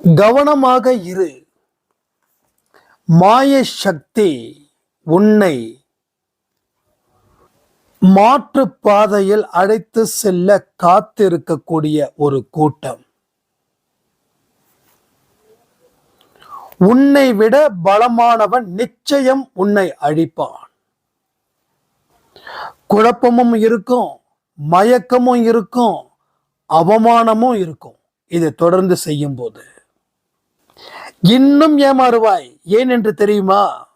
கவனமாக இரு. மாய சக்தி உன்னை மாற்று பாதையில் அழைத்து செல்ல காத்திருக்கக்கூடிய ஒரு கூட்டம். உன்னை விட பலமானவன் நிச்சயம் உன்னை அழிப்பான். குழப்பமும் இருக்கும் மயக்கமும் இருக்கும் அவமானமும் இருக்கும். இதை தொடர்ந்து செய்யும் போது இன்னும் ஏமாறுவாய்? ஏன் என்று தெரியுமா?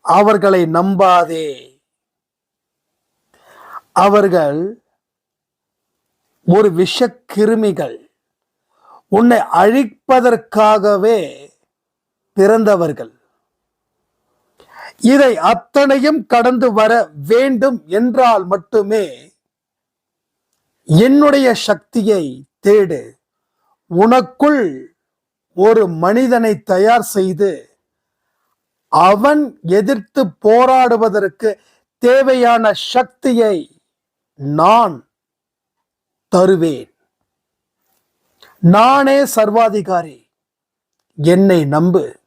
அவர்களை நம்பாதே. அவர்கள் ஒரு விஷக்கிருமிகள். உன்னை அழிப்பதற்காகவே பிறந்தவர்கள். இதை அத்தனையும் கடந்து வர வேண்டும் என்றால் மட்டுமே என்னுடைய சக்தியை தேடு. உனக்குள் ஒரு மனிதனை தயார் செய்து அவன் எதிர்த்து போராடுவதற்கு தேவையான சக்தியை நான் தருவேன். நானே சர்வாதிகாரி. என்னை நம்பு.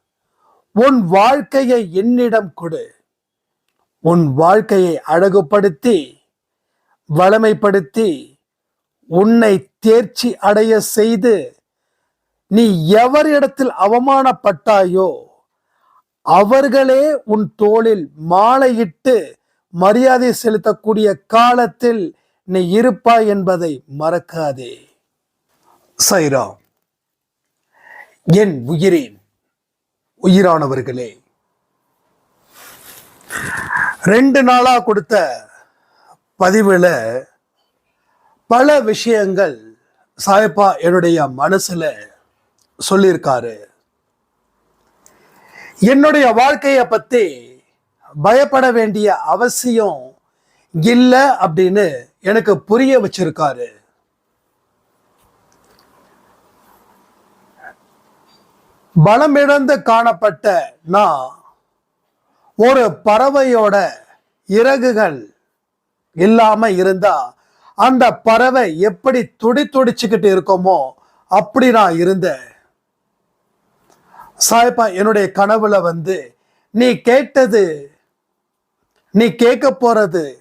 உன் வாழ்க்கையை என்னிடம் கொடு. உன் வாழ்க்கையை அழகுபடுத்தி வளமைப்படுத்தி உன்னை தேர்ச்சி அடைய செய்து நீ எவரிடத்தில் அவமானப்பட்டாயோ அவர்களே உன் தோளில் மாலையிட்டு மரியாதை செலுத்தக்கூடிய காலத்தில் நீ இருப்பாய் என்பதை மறக்காதே. சைராம் என் உயிரின் உயிரானவர்களே. ரெண்டு நாளா கொடுத்த பதிவுல பல விஷயங்கள் சாயப்பா என்னுடைய மனசுல சொல்லியிருக்காரு. என்னுடைய வாழ்க்கையை பத்தி பயப்பட வேண்டிய அவசியம் இல்லை அப்படின்னு எனக்கு புரிய வச்சிருக்காரு. பலமிழந்து காணப்பட்ட நான் ஒரு பறவையோட இறகுகள் இல்லாம இருந்தா அந்த பறவை எப்படி துடி துடிச்சுக்கிட்டு இருக்கோமோ அப்படி நான் இருந்தேன். சாய்ப்பா என்னுடைய கனவுல வந்து நீ கேட்டது நீ கேட்க போறது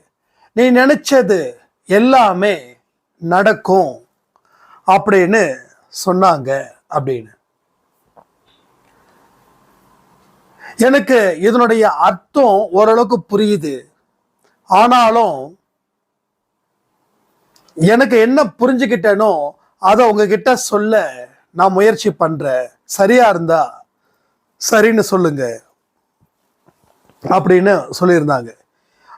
நீ நினைச்சது எல்லாமே நடக்கும் அப்படின்னு சொன்னாங்க அப்படின்னு. எனக்கு இதனுடைய அர்த்தம் ஓரளவுக்கு புரியுது. ஆனாலும் எனக்கு என்ன புரிஞ்சுக்கிட்டேனோ அதை உங்ககிட்ட சொல்ல நான் முயற்சி பண்றேன். சரியா இருந்தா? சரின்னு சொல்லுங்க. அப்படின்னு சொல்லியிருந்தாங்க.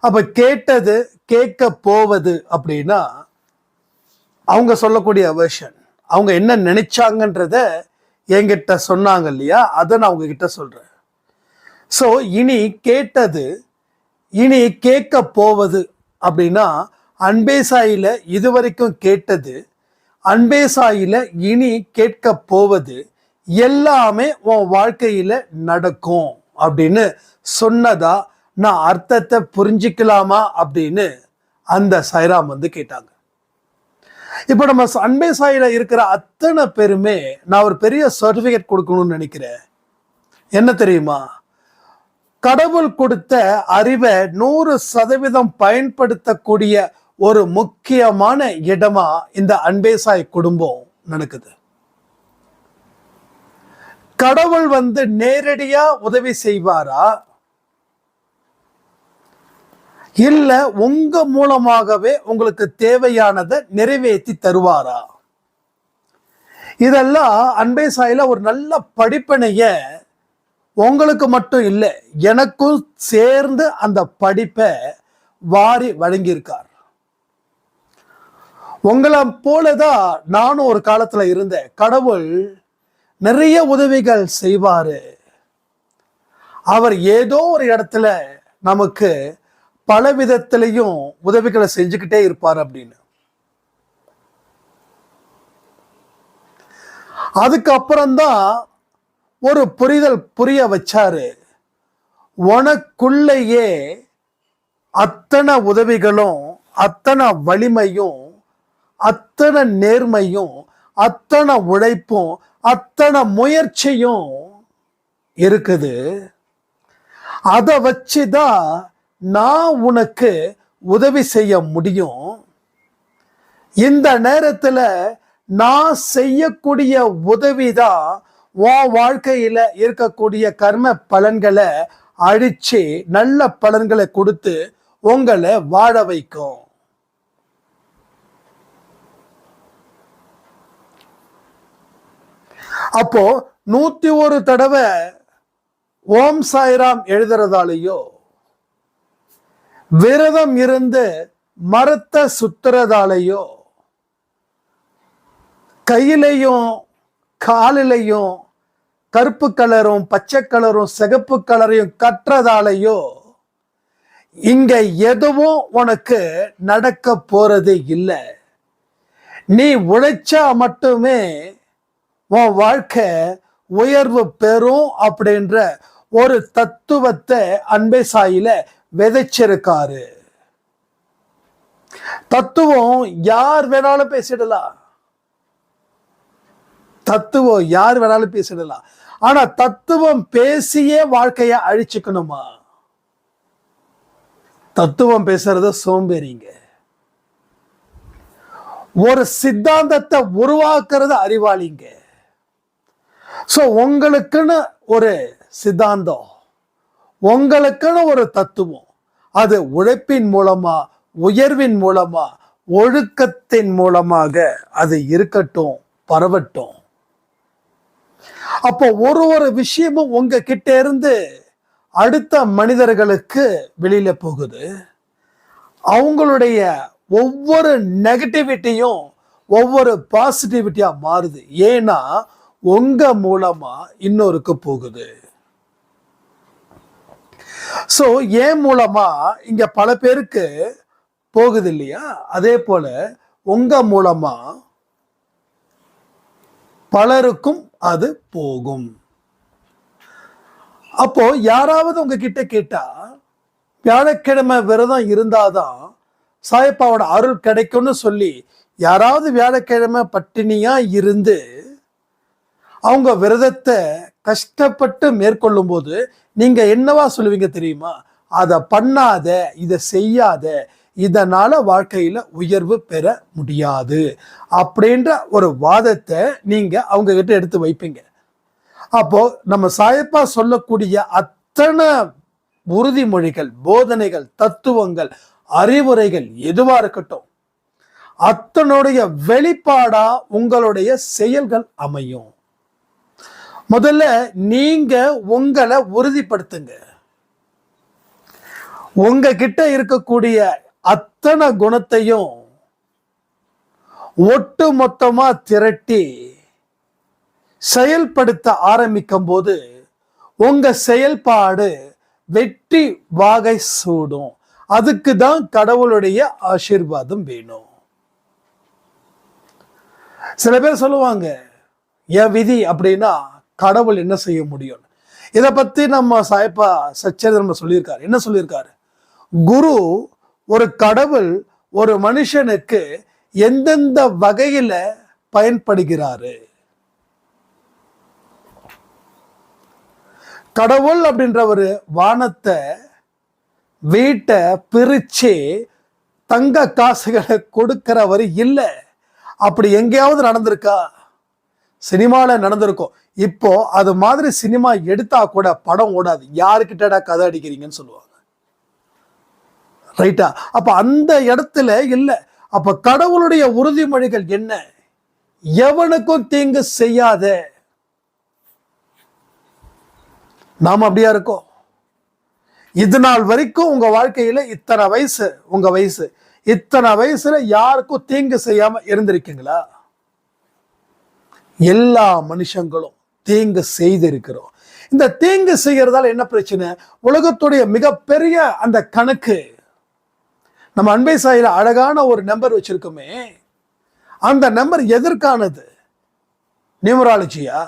அப்ப கேட்டது கேட்க போவது அப்படின்னா அவங்க சொல்லக்கூடிய வெர்ஷன் அவங்க என்ன நினைச்சாங்கன்றத என்கிட்ட சொன்னாங்க இல்லையா? அதை நான் உங்ககிட்ட சொல்றேன். ஸோ இனி கேட்டது இனி கேட்க போவது அப்படின்னா அன்பேசாயில இதுவரைக்கும் கேட்டது அன்பேசாயில இனி கேட்க போவது எல்லாமே உன் வாழ்க்கையில நடக்கும் அப்படின்னு சொன்னதா நான் அர்த்தத்தை புரிஞ்சுக்கலாமா அப்படின்னு அந்த சைராம் வந்து கேட்டாங்க. இப்போ நம்ம அன்பே சாயில இருக்கிற அத்தனை பேருமே நான் ஒரு பெரிய சர்டிஃபிகேட் கொடுக்கணும்னு நினைக்கிறேன். என்ன தெரியுமா? கடவுள் கொடுத்த அறிவை நூறு சதவீதம் பயன்படுத்தக்கூடிய ஒரு முக்கியமான இடமா இந்த அன்பேசாய் குடும்பம் நடக்குது. கடவுள் வந்து நேரடியா உதவி செய்வாரா? இல்ல உங்க மூலமாகவே உங்களுக்கு தேவையானதை நிறைவேற்றி தருவாரா? இதெல்லாம் அன்பே சாயில ஒரு நல்ல படிப்பினைய உங்களுக்கு மட்டும் இல்லை எனக்கும் சேர்ந்து அந்த படிப்பை வாரி வழங்கியிருக்கார். உங்களை போலதான் நானும் ஒரு காலத்துல இருந்தேன். கடவுள் நிறைய உதவிகள் செய்வாரு. அவர் ஏதோ ஒரு இடத்துல நமக்கு பல விதத்திலையும் உதவிகளை செஞ்சுக்கிட்டே இருப்பார் அப்படின்னு. அதுக்கப்புறம்தான் ஒரு புரிதல் புரிய வச்சாரு. உனக்குள்ளேயே அத்தனை உதவிகளும் அத்தனை வலிமையும் அத்தனை நேர்மையும் அத்தனை உழைப்பும் அத்தனை முயற்சியும் இருக்குது. அதை வச்சு தான் நான் உனக்கு உதவி செய்ய முடியும். இந்த நேரத்தில் நான் செய்யக்கூடிய உதவி தான் உன் வாழ்க்கையில் இருக்கக்கூடிய கர்ம பலன்களை அழித்து நல்ல பலன்களை கொடுத்து உங்களை வாழ வைக்கும். அப்போ நூத்தி ஒரு தடவை ஓம் சாய்ராம் எழுதுறதாலேயோ விரதம் இருந்து மரத்தை சுத்துறதாலேயோ கையிலையும் காலிலையும் கருப்பு கலரும் பச்சை கலரும் சிகப்பு கலரையும் கற்றதாலேயோ இங்க எதுவும் உனக்கு நடக்க போறது இல்லை. நீ உழைச்சா மட்டுமே உன் வாழ்க்கை உயர்வு பெறும் அப்படின்ற ஒரு தத்துவத்தை அன்பை சாயில விதைச்சிருக்காரு. தத்துவம் யார் வேணாலும் பேசிடலாம். தத்துவம் யார் வேணாலும் பேசிடலாம். ஆனா தத்துவம் பேசியே வாழ்க்கைய அழிச்சுக்கணுமா? தத்துவம் பேசுறது சோம்பேறிங்க ஒரு சித்தாந்தத்தை உருவாக்குறது அறிவாளிங்க ஸோ உங்களுக்குன்னு ஒரு சித்தாந்தம் உங்களுக்குன்னு ஒரு தத்துவம் அது உழைப்பின் மூலமா உயர்வின் மூலமா ஒழுக்கத்தின் மூலமாக அது இருக்கட்டும் பரவட்டும். அப்போ ஒரு ஒரு விஷயமும் உங்க கிட்ட இருந்து அடுத்த மனிதர்களுக்கு வெளியில போகுது. அவங்களுடைய ஒவ்வொரு நெகட்டிவிட்டியும் ஒவ்வொரு பாசிட்டிவிட்டியா மாறுது. ஏன்னா உங்க மூலமா இன்னொருக்கு போகுது. ஸோ ஏன் மூலமா இங்க பல பேருக்கு போகுது இல்லையா? அதே போல உங்க மூலமா பலருக்கும் அது போகும். அப்போ யாராவது உங்ககிட்ட கேட்டா வியாழக்கிழமை விரதம் இருந்தாதான் சாயப்பாவோட அருள் கிடைக்கும்னு சொல்லி யாராவது வியாழக்கிழமை பட்டினியா இருந்து அவங்க விரதத்தை கஷ்டப்பட்டு மேற்கொள்ளும் போது நீங்க என்னவா சொல்லுவீங்க தெரியுமா? அதை பண்ணாத இதை செய்யாத இதனால வாழ்க்கையில உயர்வு பெற முடியாது அப்படின்ற ஒரு வாதத்தை நீங்க அவங்க கிட்ட எடுத்து வைப்பீங்க. அப்போ நம்ம சாயப்பா சொல்லக்கூடிய அத்தனை உறுதிமொழிகள் போதனைகள் தத்துவங்கள் அறிவுரைகள் எதுவா இருக்கட்டும் அத்தனுடைய வெளிப்பாடா உங்களுடைய செயல்கள் அமையும். முதல்ல நீங்க உங்களை உறுதிப்படுத்துங்க. உங்க கிட்ட இருக்கக்கூடிய அத்தனை குணத்தையும் ஒட்டு மொத்தமா திரட்டி செயல்படுத்த ஆரம்பிக்கும் போது உங்க செயல்பாடு வெற்றி வாகை சூடும். அதுக்கு தான் கடவுளுடைய ஆசீர்வாதம் வேணும். சில பேர் சொல்லுவாங்க என் விதி அப்படின்னா கடவுள் என்ன செய்ய முடியும்? இதை பத்தி நம்ம சாயப்பா சச்சரிதம் சொல்லியிருக்காரு. என்ன சொல்லியிருக்காரு? குரு ஒரு கடவுள் ஒரு மனுஷனுக்கு எந்தெந்த வகையில பயன்படுகிறாரு? கடவுள் அப்படின்ற ஒரு வானத்தை வீட்டை பிரிச்சு தங்க காசுகளை கொடுக்கிறவர் இல்லை. அப்படி எங்கேயாவது நடந்திருக்கா? சினிமாவில் நடந்திருக்கும். இப்போ அது மாதிரி சினிமா எடுத்தா கூட படம் ஓடாது. யாருக்கிட்டடா கதை அடிக்கிறீங்கன்னு சொல்லுவாங்க. ரைட்டா? அப்ப அந்த இடத்துல இல்லை. அப்ப கடவுளுடைய உறுதிமொழிகள் என்ன? எவனுக்கும் தீங்கு செய்யாத. நாம் அப்படியா இருக்கோம்? இது நாள் வரைக்கும் உங்க வாழ்க்கையில இத்தனை வயசு உங்க வயசு. இத்தனை வயசுல யாருக்கும் தீங்கு செய்யாம இருந்திருக்கீங்களா? எல்லா மனுஷங்களும். தீங்கு செய்திருக்கிறோம். இந்த தீங்கு செய்கிறதால என்ன பிரச்சனை? உலகத்துடைய மிகப்பெரிய அந்த கணக்கு. நம்ம அன்பை சாயில அழகான ஒரு நம்பர் வச்சிருக்கோமே. அந்த நம்பர் எதற்கானது? நியூமராலஜியா?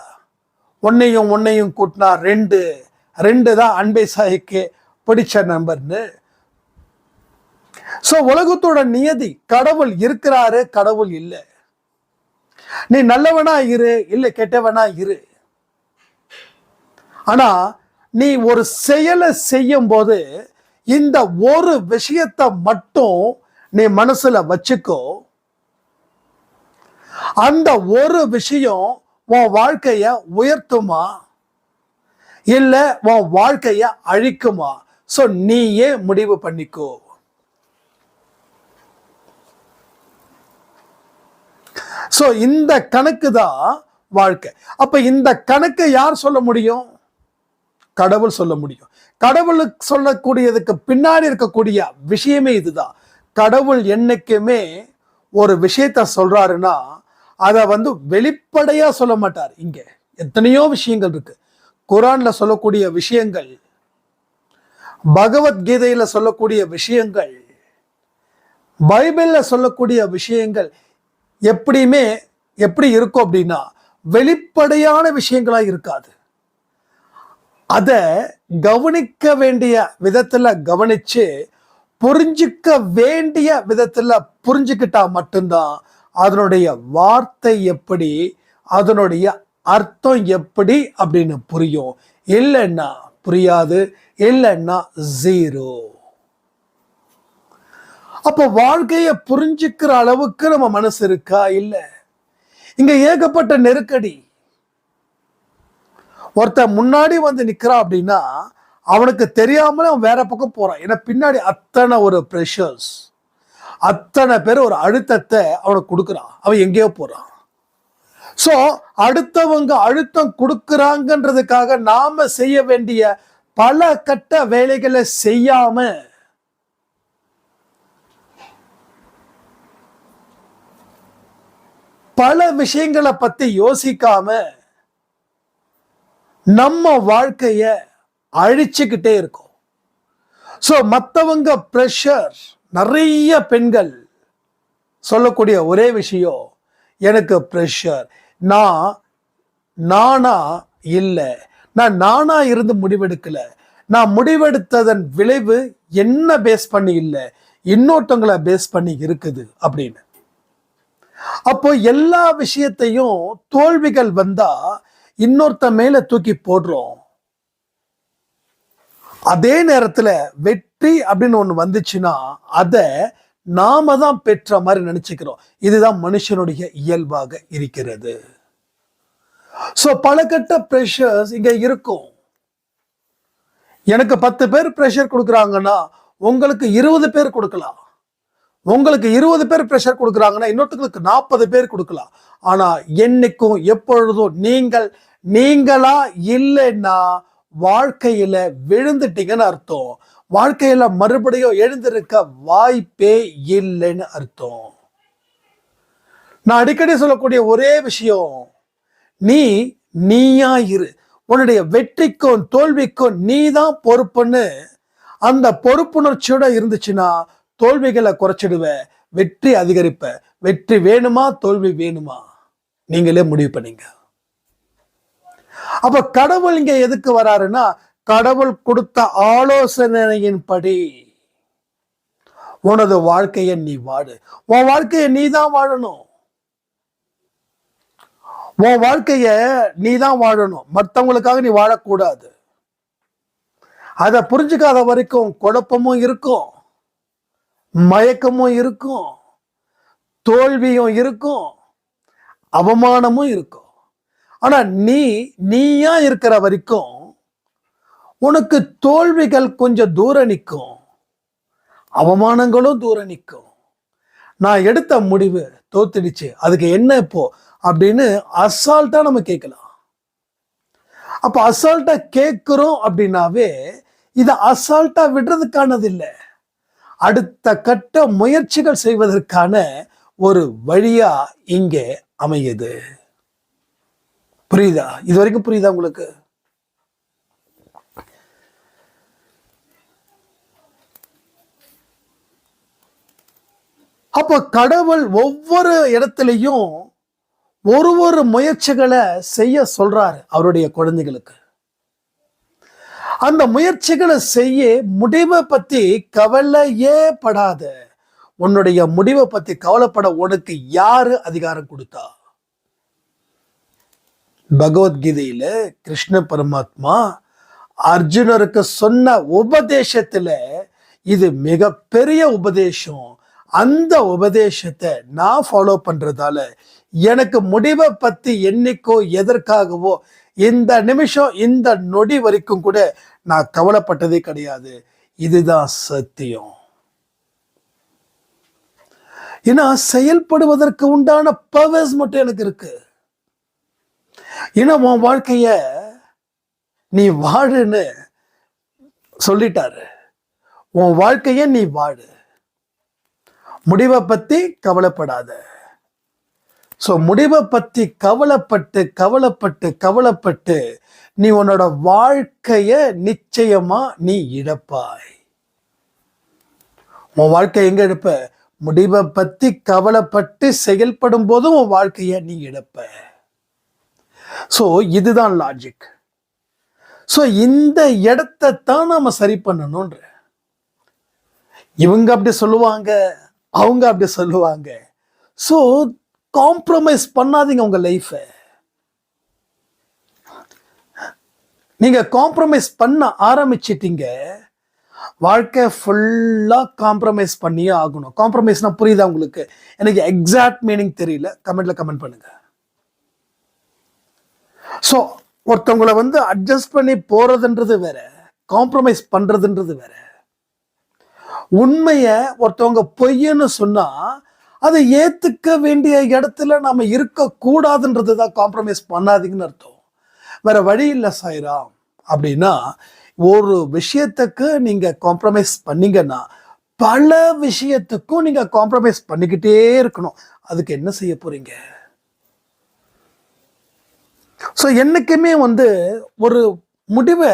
ஒன்னையும் ஒன்னையும் கூட்டினா ரெண்டு. ரெண்டு தான் அன்பை சாய்க்கு பிடிச்ச நம்பர்னு. ஸோ உலகத்தோட நியதி கடவுள் இருக்கிறாரு கடவுள் இல்லை. நீ நல்லவனா இரு இல்லை கெட்டவனா இரு. ஆனால் நீ ஒரு செயலை செய்யும்போது இந்த ஒரு விஷயத்தை மட்டும் நீ மனசுல வச்சுக்கோ. அந்த ஒரு விஷயம் உன் வாழ்க்கைய உயர்த்துமா? இல்ல உன் வாழ்க்கைய அழிக்குமா? ஸோ நீயே முடிவு பண்ணிக்கோ. ஸோ இந்த கணக்கு தான் வாழ்க்கை. அப்ப இந்த கணக்கை யார் சொல்ல முடியும்? கடவுள் சொல்ல முடியும். கடவுளுக்கு சொல்லக்கூடியதுக்கு பின்னாடி இருக்கக்கூடிய விஷயமே இதுதான். கடவுள் என்னைக்குமே ஒரு விஷயத்த சொல்றாருன்னா அதை வந்து வெளிப்படையா சொல்ல மாட்டார். இங்க எத்தனையோ விஷயங்கள் இருக்கு. குரான்ல சொல்லக்கூடிய விஷயங்கள் பகவத்கீதையில சொல்லக்கூடிய விஷயங்கள் பைபிளில் சொல்லக்கூடிய விஷயங்கள் எப்படியுமே எப்படி இருக்கும் அப்படின்னா வெளிப்படையான விஷயங்களாக இருக்காது. அதை கவனிக்க வேண்டிய விதத்தில் கவனித்து புரிஞ்சுக்க வேண்டிய விதத்தில் புரிஞ்சுக்கிட்டா மட்டும்தான் அதனுடைய வார்த்தை எப்படி அதனுடைய அர்த்தம் எப்படி அப்படின்னு புரியும். இல்லைன்னா புரியாது இல்லைன்னா ஜீரோ. அப்போ வாழ்க்கையை புரிஞ்சுக்கிற அளவுக்கு நம்ம மனசு இருக்கா? இல்லை. இங்கே ஏகப்பட்ட நெருக்கடி ஒருத்தன் முன்னாடி வந்து நிக்கிறான் அப்படின்னா அவனுக்கு தெரியாமலே அவன் வேற பக்கம் போறான். ஏன்னா பின்னாடி அத்தனை ஒரு ப்ரெஷர்ஸ் அத்தனை பேர் ஒரு அழுத்தத்தை அவனுக்கு கொடுக்குறான். அவன் எங்கேயோ போகிறான் ஸோ அடுத்தவங்க அழுத்தம் கொடுக்குறாங்கன்றதுக்காக நாம செய்ய வேண்டிய பல கட்ட வேலைகளை செய்யாம பல விஷயங்களை பத்தி யோசிக்காம நம்ம வாழ்க்கைய அழிச்சுக்கிட்டே இருக்கோம். ஸோ மற்றவங்க ப்ரெஷர் நிறைய பெண்கள் சொல்லக்கூடிய ஒரே விஷயம் எனக்கு ப்ரெஷர் நான் நானா இல்லை. நான் நானா இருந்து முடிவெடுக்கல. நான் முடிவெடுத்ததன் விளைவு என்ன பேஸ் பண்ணி இல்லை. இன்னொருத்தவங்களை பேஸ் பண்ணி இருக்குது அப்படின்னு. அப்போ எல்லா விஷயத்தையும் தோல்விகள் வந்தால் இன்னொருத்த மேல தூக்கி போடுறோம். அதே நேரத்துல வெற்றி அப்படின்னு ஒண்ணு வந்துச்சுன்னா அதை நாம தான் பெற்ற மாதிரி நினைச்சுக்கிறோம். இதுதான் மனுஷனுடைய இயல்பாக இருக்கிறது. சோ பல கட்ட ப்ரெஷர்ஸ் இங்க இருக்கும். எனக்கு பத்து பேர் ப்ரெஷர் கொடுக்குறாங்கன்னா உங்களுக்கு இருபது பேர் கொடுக்கலாம். உங்களுக்கு இருபது பேர் ப்ரெஷர் கொடுக்குறாங்கன்னா இன்னொருத்தங்களுக்கு நாற்பது பேர் கொடுக்கலாம். ஆனா என்னைக்கும் எப்பொழுதும் நீங்கள் நீங்களா இல்லைன்னா வாழ்க்கையில விழுந்துட்டீங்கன்னு அர்த்தம். வாழ்க்கையில மறுபடியும் எழுந்திருக்க வாய்ப்பே இல்லைன்னு அர்த்தம். நான் அடிக்கடி சொல்லக்கூடிய ஒரே விஷயம் நீ நீயா இரு. உன்னுடைய வெற்றிக்கும் தோல்விக்கும் நீ தான் பொறுப்புன்னு. அந்த பொறுப்புணர்ச்சியோட இருந்துச்சுன்னா தோல்விகளை குறைச்சிடுவ வெற்றி அதிகரிப்ப. வெற்றி வேணுமா தோல்வி வேணுமா? நீங்களே முடிவு பண்ணீங்க. அப்ப கடவுள் இங்க எதுக்கு வராருன்னா கடவுள் கொடுத்த ஆலோசனையின்படி. உனது வாழ்க்கையை நீ வாடு உன் வாழ்க்கையை நீ தான் வாழணும். உன் வாழ்க்கைய நீ தான் வாழணும். மற்றவங்களுக்காக நீ வாழக்கூடாது. அதை புரிஞ்சுக்காத வரைக்கும் குழப்பமும் இருக்கும். மயக்கமும் இருக்கும். தோல்வியும் இருக்கும். அவமானமும் இருக்கும். ஆனா நீ நீயா இருக்கிற வரைக்கும் உனக்கு தோல்விகள் கொஞ்சம் தூர நிற்கும் அவமானங்களும் தூர நிற்கும் நான் எடுத்த முடிவு தோத்துடுச்சு. அதுக்கு என்ன இப்போ? அப்படின்னு அசால்ட்டா நம்ம கேட்கலாம். அப்ப அசால்ட்டா கேட்கிறோம் அப்படின்னாவே இதை அசால்ட்டா விடுறதுக்கானது இல்லை அடுத்த கட்ட முயற்சிகள் செய்வதற்கான ஒரு வழியா இங்கே அமையுது. புரியுதா? இது வரைக்கும் புரியுதா உங்களுக்கு? அப்போ கடவுள் ஒவ்வொரு இடத்துலையும் ஒரு ஒரு முயற்சிகளை செய்ய சொல்றாரு அவருடைய குழந்தைகளுக்கு. அந்த முயற்சிகளை செய்ய முடிவை பத்தி கவலையே படாத. உன்னுடைய முடிவை பத்தி கவலைப்பட உனக்கு யாரு அதிகாரம் கொடுத்தா? பகவத்கீதையில கிருஷ்ண பரமாத்மா அர்ஜுனருக்கு சொன்ன உபதேசத்துல இது மிகப்பெரிய உபதேசம். அந்த உபதேசத்தை நான் ஃபாலோ பண்றதால எனக்கு முடிவை பத்தி என்னைக்கோ எதற்காகவோ இந்த நிமிஷம் இந்த நொடி வரைக்கும் கூட நான் கவலைப்பட்டதே கிடையாது. இதுதான் சத்தியம். ஏன்னா செயல்படுவதற்கு உண்டான பவர்ஸ் மட்டும் எனக்கு இருக்கு. ஏன்னா உன் வாழ்க்கைய நீ வாழுன்னு சொல்லிட்டாரு. உன் வாழ்க்கைய நீ வாழு. முடிவை பத்தி கவலைப்படாத. ஸோ முடிவை பத்தி கவலைப்பட்டு கவலைப்பட்டு கவலைப்பட்டு நீ உன்னோட வாழ்க்கைய நிச்சயமா நீ இழப்பாய். உன் வாழ்க்கை எங்க எடுப்ப முடிவை பத்தி கவலைப்பட்டு செயல்படும் போதும் உன் வாழ்க்கைய நீ இழப்ப. ஸோ இதுதான் லாஜிக் ஸோ இந்த இடத்தை தான் நாம சரி பண்ணணுன்ற இவங்க அப்படி சொல்லுவாங்க அவங்க அப்படி சொல்லுவாங்க. ஸோ காம்ப்ரமைஸ் பண்ணாதீங்க உங்க லைஃப்பை நீங்க காம்ப்ரமைஸ் பண்ண ஆரம்பிச்சிட்டீங்க. வாழ்க்கை ஃபுல்லாக காம்ப்ரமைஸ் பண்ணியே ஆகணும். காம்ப்ரமைஸ்னா புரியுதா உங்களுக்கு? எனக்கு எக்ஸாக்ட் மீனிங் தெரியல. கமெண்ட்ல கமெண்ட் பண்ணுங்க. ஸோ ஒருத்தவங்களை வந்து அட்ஜஸ்ட் பண்ணி போகிறதுன்றது வேற காம்ப்ரமைஸ் பண்ணுறதுன்றது வேற. உண்மையை ஒருத்தவங்க பொய்ன்னு சொன்னால் அதை ஏற்றுக்க வேண்டிய இடத்துல நம்ம இருக்கக்கூடாதுன்றது தான் காம்ப்ரமைஸ் பண்ணாதீங்கன்னு அர்த்தம். வேற வழி இல்லை சாய்ராம். அப்படின்னா ஒரு விஷயத்துக்கு நீங்கள் காம்ப்ரமைஸ் பண்ணீங்கன்னா பல விஷயத்துக்கும் நீங்கள் காம்ப்ரமைஸ் பண்ணிக்கிட்டே இருக்கணும். அதுக்கு என்ன செய்ய போகிறீங்க ஸோ என்னைக்குமே வந்து ஒரு முடிவை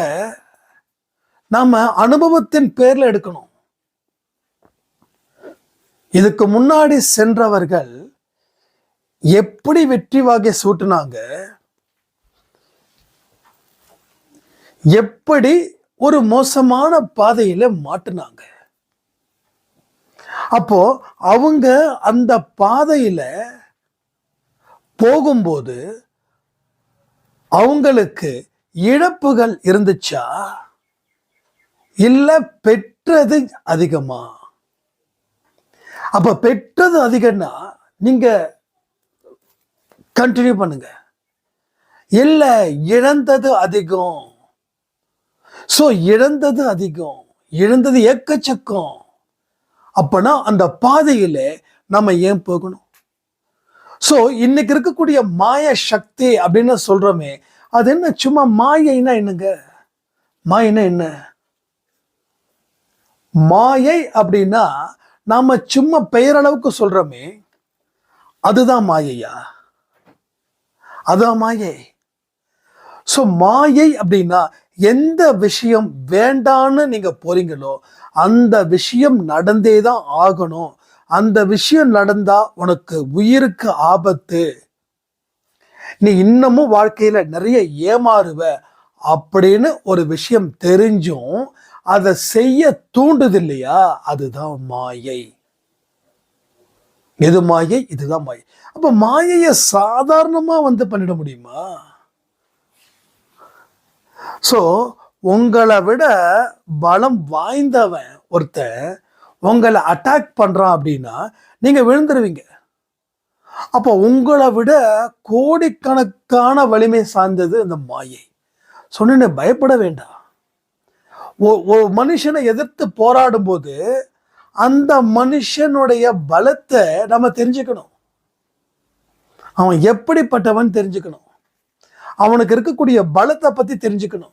நாம அனுபவத்தின் பேரில் எடுக்கணும். இதுக்கு முன்னாடி சென்றவர்கள் எப்படி வெற்றி வாகை சூட்டினாங்க எப்படி ஒரு மோசமான பாதையில மாட்டினாங்க. அப்போ அவங்க அந்த பாதையில போகும்போது அவங்களுக்கு இழப்புகள் இருந்துச்சா? இல்லை பெற்றது அதிகமா? அப்போ பெற்றது அதிகம்னா நீங்கள் கண்டினியூ பண்ணுங்க. இல்லை இழந்தது அதிகம். ஸோ இழந்தது அதிகம். இழந்தது எக்கச்சக்கம் அப்பனா அந்த பாதையில் நம்ம ஏன் போகணும்? சோ இன்னைக்கு இருக்கக்கூடிய மாய சக்தி அப்படின்னு சொல்றோமே அது என்ன? சும்மா மாயைனா என்னங்க? மாயைனா என்ன? மாயை அப்படின்னா நாம சும்மா பெயரளவுக்கு சொல்றோமே அதுதான் மாயையா? அதுதான் மாயை. ஸோ மாயை அப்படின்னா எந்த விஷயம் வேண்டான்னு நீங்க போறீங்களோ அந்த விஷயம் நடந்தே தான் ஆகணும். அந்த விஷயம் நடந்தா உனக்கு உயிருக்கு ஆபத்து. நீ இன்னமும் வாழ்க்கையில நிறைய ஏமாறுவ அப்படின்னு ஒரு விஷயம் தெரிஞ்சும் அதை செய்ய தூண்டுது இல்லையா அதுதான் மாயை. எது மாயை? இதுதான் மாயை. அப்ப மாயையை சாதாரணமா வந்து பண்ணிட முடியுமா? சோ உங்களை விட பலம் வாய்ந்தவன் ஒருத்தன் உங்களை அட்டாக் பண்ணுறான் அப்படின்னா நீங்கள் விழுந்துருவீங்க. அப்போ உங்களை விட கோடிக்கணக்கான வலிமை சார்ந்தது இந்த மாயை. சொன்ன பயப்பட வேண்டாம். ஒ- ஒரு மனுஷனை எதிர்த்து போராடும் போது அந்த மனுஷனுடைய பலத்தை நம்ம தெரிஞ்சுக்கணும். அவன் எப்படிப்பட்டவன் தெரிஞ்சுக்கணும். அவனுக்கு இருக்கக்கூடிய பலத்தை பற்றி தெரிஞ்சுக்கணும்.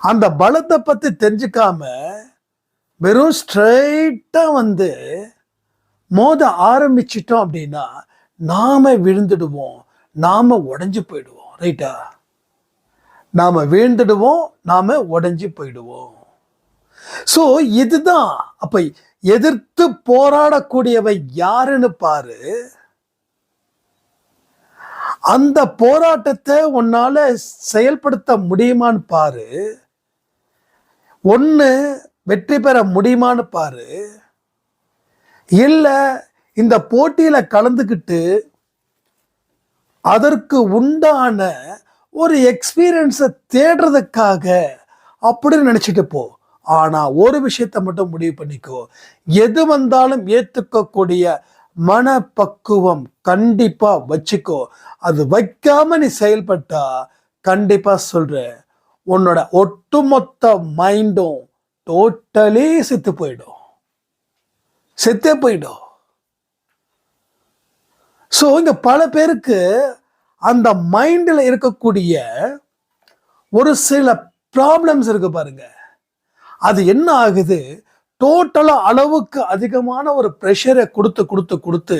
அந்த பலத்தை பற்றி தெரிஞ்சுக்காம வெறும் ஸ்ட்ரைட்டாக வந்து மோத ஆரம்பிச்சிட்டோம் அப்படின்னா நாம் விழுந்துடுவோம். நாம் உடஞ்சி போயிடுவோம். ரைட்டா நாம் வீழ்ந்துடுவோம் நாம் உடஞ்சி போயிடுவோம். ஸோ இதுதான். அப்போ எதிர்த்து போராடக்கூடியவை யாருன்னு பாரு. அந்த போராட்டத்தை உன்னால் செயல்படுத்த முடியுமான்னு பாரு. ஒன்று வெற்றி பெற முடியுமான்னு பாரு. இல்லை இந்த போட்டியில் கலந்துக்கிட்டு அதற்கு உண்டான ஒரு எக்ஸ்பீரியன்ஸை தேடுறதுக்காக அப்படின்னு நினச்சிட்டு போ. ஆனால் ஒரு விஷயத்த மட்டும் முடிவு பண்ணிக்கோ. எது வந்தாலும் ஏற்றுக்கக்கூடிய மனப்பக்குவம் கண்டிப்பாக வச்சுக்கோ. அது வைக்காம நீ செயல்பட்டா கண்டிப்பாக சொல்கிறேன் உன்னோட ஒட்டுமொத்த மைண்டும் டோட்டலி செத்து போயிடும். செத்தே போயிடும். ஸோ இந்த பல பேருக்கு அந்த மைண்டில் இருக்கக்கூடிய ஒரு சில ப்ராப்ளம்ஸ் இருக்கு பாருங்க. அது என்ன ஆகுது? டோட்டலாக அளவுக்கு அதிகமான ஒரு ப்ரெஷரை கொடுத்து கொடுத்து கொடுத்து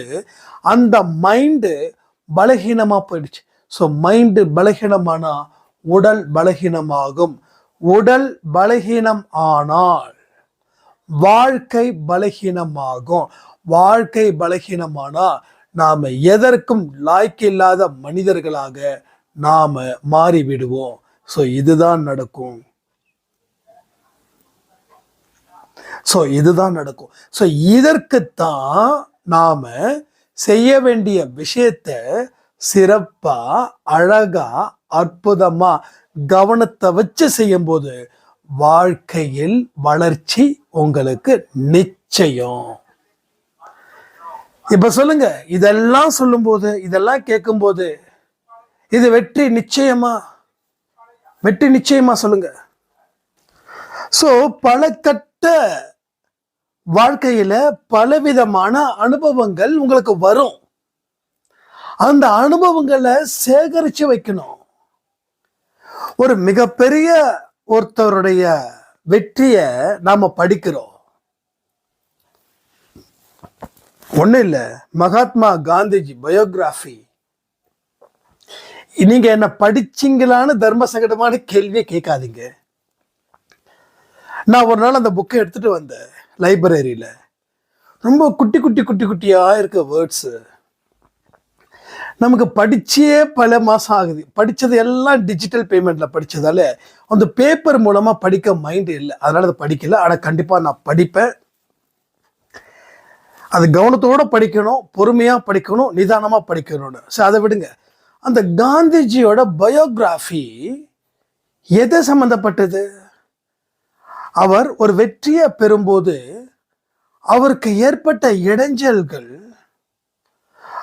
அந்த மைண்டு பலகீனமாக போயிடுச்சு. ஸோ மைண்டு பலகீனமானா உடல் பலகீனமாகும். உடல் பலகீனம் ஆனால் வாழ்க்கை பலகீனமாகும். வாழ்க்கை பலகீனமானா நாம எதற்கும் லாய்க்கு இல்லாத மனிதர்களாக நாம மாறிவிடுவோம். ஸோ இதுதான் நடக்கும். ஸோ இதுதான் நடக்கும். ஸோ இதற்குத்தான் நாம செய்ய வேண்டிய விஷயத்த சிறப்பா அழகா அற்புதமா கவனத்தை வச்சு செய்யும்போது வாழ்க்கையில் வளர்ச்சி உங்களுக்கு நிச்சயம். இப்ப சொல்லுங்க இதெல்லாம் சொல்லும்போது இதெல்லாம் கேட்கும்போது இது வெற்றி நிச்சயமா? வெற்றி நிச்சயமா சொல்லுங்க. சோ பல கட்ட வாழ்க்கையில பலவிதமான அனுபவங்கள் உங்களுக்கு வரும். அந்த அனுபவங்களை சேகரிச்சு வைக்கணும். ஒரு மிகப்பெரிய ஒருத்தருடைய வெற்றியை நாம படிக்கிறோம். ஒன்றும் இல்லை மகாத்மா காந்திஜி பயோகிராஃபி. நீங்க என்ன படிச்சீங்களான்னு தர்ம சங்கடமான கேள்வியை கேட்காதீங்க. நான் ஒரு நாள் அந்த புக்கை எடுத்துட்டு வந்தேன் லைப்ரரியில. ரொம்ப குட்டி குட்டி குட்டி குட்டியா இருக்க வேர்ட்ஸு. நமக்கு படித்தே பல மாதம் ஆகுது. படித்தது எல்லாம் டிஜிட்டல் பேமெண்ட்டில் படிச்சதால அந்த பேப்பர் மூலமாக படிக்க மைண்டு இல்லை. அதனால் அதை படிக்கல. ஆனால் கண்டிப்பாக நான் படிப்பேன். அது கவனத்தோடு படிக்கணும் பொறுமையாக படிக்கணும் நிதானமாக படிக்கணும்னு. சரி அதை விடுங்க. அந்த காந்திஜியோட பயோகிராஃபி எதை சம்மந்தப்பட்டது அவர் ஒரு வெற்றியை பெறும்போது அவருக்கு ஏற்பட்ட இடைஞ்சல்கள்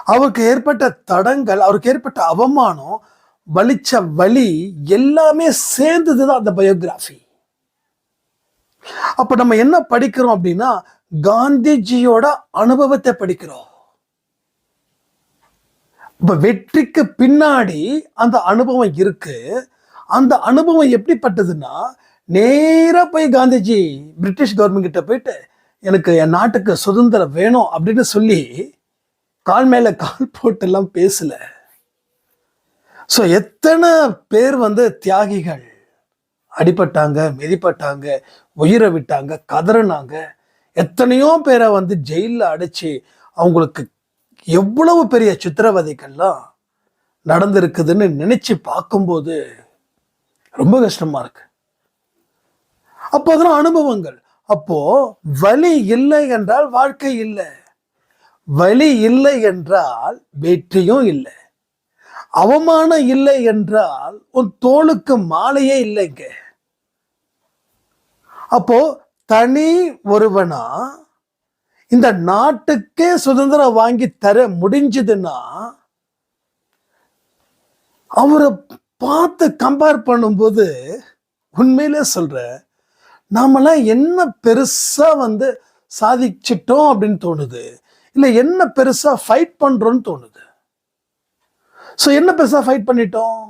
அவருக்கு ஏற்பட்ட தடங்கள் அவருக்கு ஏற்பட்ட அவமானம் வலிச்ச வலி எல்லாமே சேர்ந்தது தான் அந்த பயோகிராஃபி அப்ப நம்ம என்ன படிக்கிறோம் அப்படின்னா காந்திஜியோட அனுபவத்தை படிக்கிறோம். இப்ப வெற்றிக்கு பின்னாடி அந்த அனுபவம் இருக்கு. அந்த அனுபவம் எப்படிப்பட்டதுன்னா நேராக போய் காந்திஜி பிரிட்டிஷ் கவர்மெண்ட் கிட்ட போயிட்டு எனக்கு என் நாட்டுக்கு சுதந்திரம் வேணும் அப்படின்னு சொல்லி கால் மேலே கால் போட்டெல்லாம் பேசலை. ஸோ எத்தனை பேர் வந்து தியாகிகள் அடிபட்டாங்க மிதிப்பட்டாங்க உயிரை விட்டாங்க கதறினாங்க எத்தனையோ பேரை வந்து ஜெயிலில் அடைச்சி அவங்களுக்கு எவ்வளவு பெரிய சித்திரவதைகள்லாம் நடந்திருக்குதுன்னு நினச்சி பார்க்கும்போது ரொம்ப கஷ்டமாக இருக்கு. அப்போ அதெல்லாம் அனுபவங்கள். அப்போ வலி இல்லை என்றால் வாழ்க்கை இல்லை. வலி இல்லை என்றால் வெற்றியும் இல்லை. அவமானம் இல்லை என்றால் உன் தோளுக்கு மாலையே இல்லைங்க. அப்போ தனி ஒருவனா இந்த நாட்டுக்கே சுதந்திரம் வாங்கி தர முடிஞ்சதுன்னா அவரை பார்த்து கம்பேர் பண்ணும்போது உண்மையிலே சொல்ற நாமெல்லாம் என்ன பெருசா வந்து சாதிச்சிட்டோம் அப்படின்னு தோணுது. இல்லை என்ன பெருசாக ஃபைட் பண்ணுறோன்னு தோணுது. ஸோ என்ன பெருசாக ஃபைட் பண்ணிட்டோம்?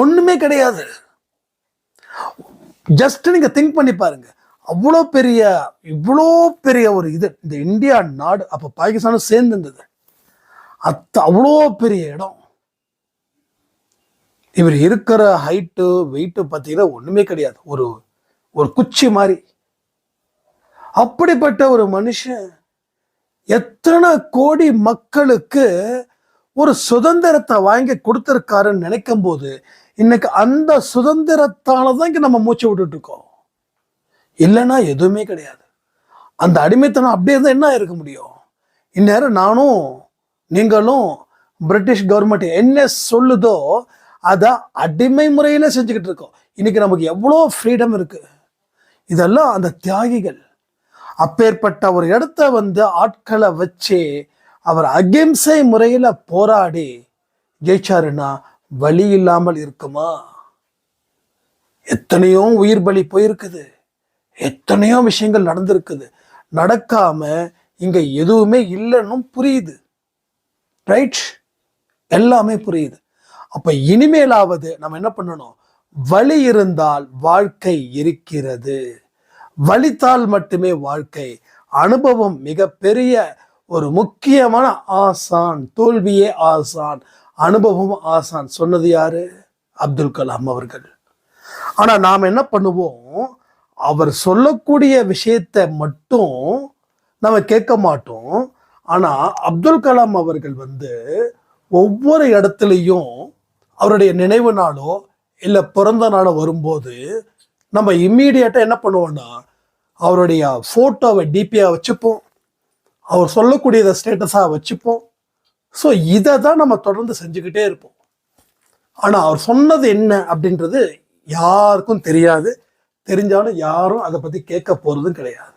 ஒன்றுமே கிடையாது. ஜஸ்ட் நீங்கள் திங்க் பண்ணி பாருங்க. அவ்வளோ பெரிய இவ்வளோ பெரிய ஒரு இது இந்த இந்தியா நாடு அப்போ பாகிஸ்தானும் சேர்ந்து இருந்தது. அத்த அவ்வளோ பெரிய இடம். இவர் இருக்கிற ஹைட்டு வெயிட்டு பார்த்தீங்கன்னா ஒன்றுமே கிடையாது. ஒரு ஒரு குச்சி மாதிரி. அப்படிப்பட்ட ஒரு மனுஷன் எத்தனை கோடி மக்களுக்கு ஒரு சுதந்திரத்தை வாங்கி கொடுத்துருக்காருன்னு நினைக்கும் போது இன்னைக்கு அந்த சுதந்திரத்தால தான் இங்கே நம்ம மூச்சு விட்டுட்டு இருக்கோம். இல்லைன்னா எதுவுமே கிடையாது. அந்த அடிமைத்தனம் அப்படியே இருந்தால் என்ன இருக்க முடியும்? இந்நேரம் நானும் நீங்களும் பிரிட்டிஷ் கவர்மெண்ட் என்ன சொல்லுதோ அதை அடிமை முறையில் செஞ்சுக்கிட்டு இருக்கோம். இன்னைக்கு நமக்கு எவ்வளோ ஃப்ரீடம் இருக்குது இதெல்லாம் அந்த தியாகிகள் அப்பேற்பட்ட ஒரு இடத்த வந்து ஆட்களை வச்சு அவர் அகிம்சை முறையில் போராடி ஜெயிச்சாருன்னா வழி இல்லாமல் இருக்குமா? எத்தனையோ உயிர் பலி போயிருக்குது. எத்தனையோ விஷயங்கள் நடந்திருக்குது. நடக்காம இங்க எதுவுமே இல்லைன்னு புரியுது. ரைட் எல்லாமே புரியுது. அப்ப இனிமேலாவது நம்ம என்ன பண்ணணும்? வழி இருந்தால் வாழ்க்கை இருக்கிறது. வலித்தால் மட்டுமே வாழ்க்கை. அனுபவம் மிகப்பெரிய ஒரு முக்கியமான ஆசான் தோல்வியே ஆசான் அனுபவம் ஆசான். சொன்னது யாரு? அப்துல் கலாம் அவர்கள். ஆனா நாம் என்ன பண்ணுவோம்? அவர் சொல்லக்கூடிய விஷயத்தை மட்டும் நம்ம கேட்க மாட்டோம். ஆனா அப்துல் கலாம் அவர்கள் வந்து ஒவ்வொரு இடத்துலையும் அவருடைய நினைவு நாளோ இல்லை பிறந்த நாளோ வரும்போது நம்ம இம்மீடியட்டாக என்ன பண்ணுவோம்னா அவருடைய ஃபோட்டோவை டிபியாக வச்சுப்போம். அவர் சொல்லக்கூடியதை ஸ்டேட்டஸாக வச்சுப்போம். ஸோ இதை தான் நம்ம தொடர்ந்து செஞ்சுக்கிட்டே இருப்போம். ஆனால் அவர் சொன்னது என்ன அப்படின்றது யாருக்கும் தெரியாது. தெரிஞ்சாலும் யாரும் அதை பற்றி கேட்க போகிறதும் கிடையாது.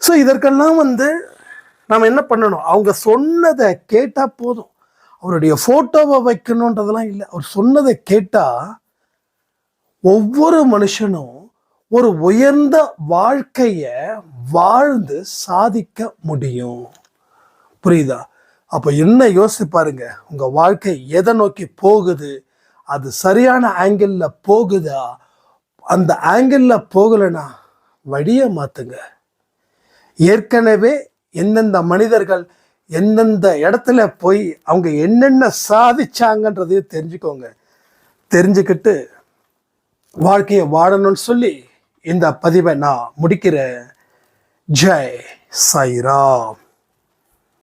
ஸோ இதற்கெல்லாம் வந்து நாம் என்ன பண்ணணும்? அவங்க சொன்னதை கேட்டால் போதும். அவருடைய ஃபோட்டோவை வைக்கணுன்றதெல்லாம் இல்லை. அவர் சொன்னதை கேட்டால் ஒவ்வொரு மனுஷனும் ஒரு உயர்ந்த வாழ்க்கையை வாழ்ந்து சாதிக்க முடியும். புரியுதா? அப்போ என்ன யோசிச்சு பாருங்க. உங்க வாழ்க்கை எதை நோக்கி போகுது? அது சரியான ஆங்கிளில் போகுதா? அந்த ஆங்கிளில் போகலைன்னா வழியை மாத்துங்க. ஏற்கனவே எந்தெந்த மனிதர்கள் எந்தெந்த இடத்துல போய் அவங்க என்னென்ன சாதிச்சாங்கன்றதையும் தெரிஞ்சுக்கோங்க. தெரிஞ்சுக்கிட்டு வாழ்க்கையை வாழணும்னு சொல்லி இந்த பதிவை நான் முடிக்கிறேன் ஜெய் சாய்ராம்.